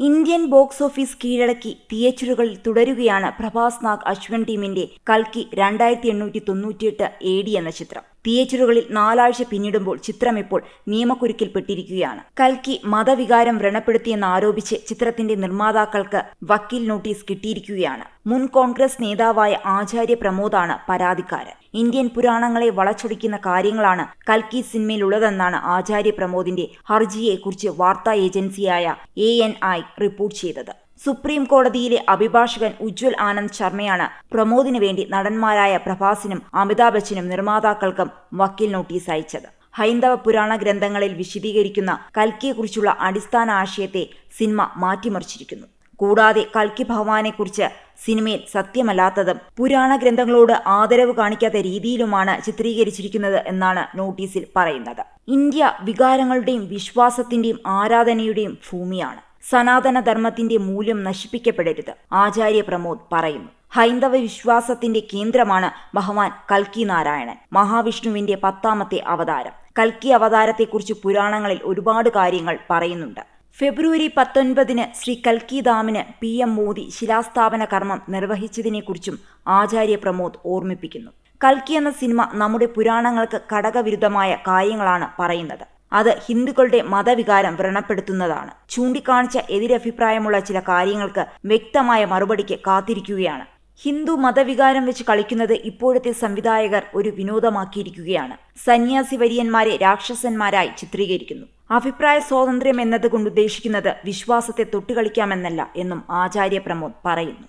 Indian box office കീഴടക്കി തിയേറ്ററുകളിൽ തുടരുകയാണ് പ്രഭാസ് നാഗ് അശ്വൻ ടീമിന്റെ കൽക്കി രണ്ടായിരത്തി എണ്ണൂറ്റി തൊണ്ണൂറ്റിയെട്ട് എ ഡി എന്ന ചിത്രം. തിയേറ്ററുകളിൽ നാലാഴ്ച പിന്നിടുമ്പോൾ ചിത്രം ഇപ്പോൾ നിയമക്കുരുക്കിൽപ്പെട്ടിരിക്കുകയാണ്. കൽക്കി മതവികാരം വ്രണപ്പെടുത്തിയെന്നാരോപിച്ച് ചിത്രത്തിന്റെ നിർമ്മാതാക്കൾക്ക് വക്കീൽ നോട്ടീസ് കിട്ടിയിരിക്കുകയാണ്. മുൻ കോൺഗ്രസ് നേതാവായ ആചാര്യ പ്രമോദാണ് പരാതിക്കാരൻ. ഇന്ത്യൻ പുരാണങ്ങളെ വളച്ചൊടിക്കുന്ന കാര്യങ്ങളാണ് കൽക്കി സിനിമയിലുള്ളതെന്നാണ് ആചാര്യ പ്രമോദിന്റെ ഹർജിയെക്കുറിച്ച് വാർത്താ ഏജൻസിയായ എ എൻ ഐ റിപ്പോർട്ട് ചെയ്തത്. സുപ്രീം കോടതിയിലെ അഭിഭാഷകൻ ഉജ്വൽ ആനന്ദ് ശർമ്മയാണ് പ്രമോദിന് വേണ്ടി നടന്മാരായ പ്രഭാസിനും അമിതാഭ് ബച്ചനും നിർമ്മാതാക്കൾക്കും വക്കീൽ നോട്ടീസ് അയച്ചത്. ഹൈന്ദവ പുരാണ ഗ്രന്ഥങ്ങളിൽ വിശദീകരിക്കുന്ന കൽക്കിയെക്കുറിച്ചുള്ള അടിസ്ഥാന ആശയത്തെ സിനിമ മാറ്റിമറിച്ചിരിക്കുന്നു. കൂടാതെ കൽക്കി ഭഗവാനെക്കുറിച്ച് സിനിമയിൽ സത്യമല്ലാത്തതും പുരാണ ഗ്രന്ഥങ്ങളോട് ആദരവ് കാണിക്കാത്ത രീതിയിലുമാണ് ചിത്രീകരിച്ചിരിക്കുന്നത് എന്നാണ് നോട്ടീസിൽ പറയുന്നത്. ഇന്ത്യ വികാരങ്ങളുടെയും വിശ്വാസത്തിന്റെയും ആരാധനയുടെയും ഭൂമിയാണ്. സനാതന ധർമ്മത്തിന്റെ മൂല്യം നശിപ്പിക്കപ്പെടരുത് ആചാര്യ പ്രമോദ് പറയുന്നു. ഹൈന്ദവ വിശ്വാസത്തിന്റെ കേന്ദ്രമാണ് ഭഗവാൻ കൽക്കി നാരായണൻ മഹാവിഷ്ണുവിന്റെ പത്താമത്തെ അവതാരം. കൽക്കി അവതാരത്തെക്കുറിച്ച് പുരാണങ്ങളിൽ ഒരുപാട് കാര്യങ്ങൾ പറയുന്നുണ്ട്. ഫെബ്രുവരി പത്തൊൻപതിന് ശ്രീ കൽക്കി ദാമിന് പി എം മോദി ശിലാസ്ഥാപന കർമ്മം നിർവഹിച്ചതിനെക്കുറിച്ചും ആചാര്യ പ്രമോദ് ഓർമ്മിപ്പിക്കുന്നു. കൽക്കി എന്ന സിനിമ നമ്മുടെ പുരാണങ്ങൾക്ക് ഘടകവിരുദ്ധമായ കാര്യങ്ങളാണ് പറയുന്നത്. അത് ഹിന്ദുക്കളുടെ മതവികാരം വ്രണപ്പെടുത്തുന്നതാണ്. ചൂണ്ടിക്കാണിച്ച എതിരഭിപ്രായമുള്ള ചില കാര്യങ്ങൾക്ക് വ്യക്തമായ മറുപടിക്ക് കാത്തിരിക്കുകയാണ്. ഹിന്ദു മതവികാരം വെച്ച് കളിക്കുന്നത് ഇപ്പോഴത്തെ സംവിധായകർ ഒരു വിനോദമാക്കിയിരിക്കുകയാണ്. സന്യാസി വര്യന്മാരെ രാക്ഷസന്മാരായി ചിത്രീകരിക്കുന്നു. അഭിപ്രായ സ്വാതന്ത്ര്യം എന്നതുകൊണ്ട് ഉദ്ദേശിക്കുന്നത് വിശ്വാസത്തെ തൊട്ടുകളിക്കാമെന്നല്ല എന്നും ആചാര്യ പ്രമോദ് പറയുന്നു.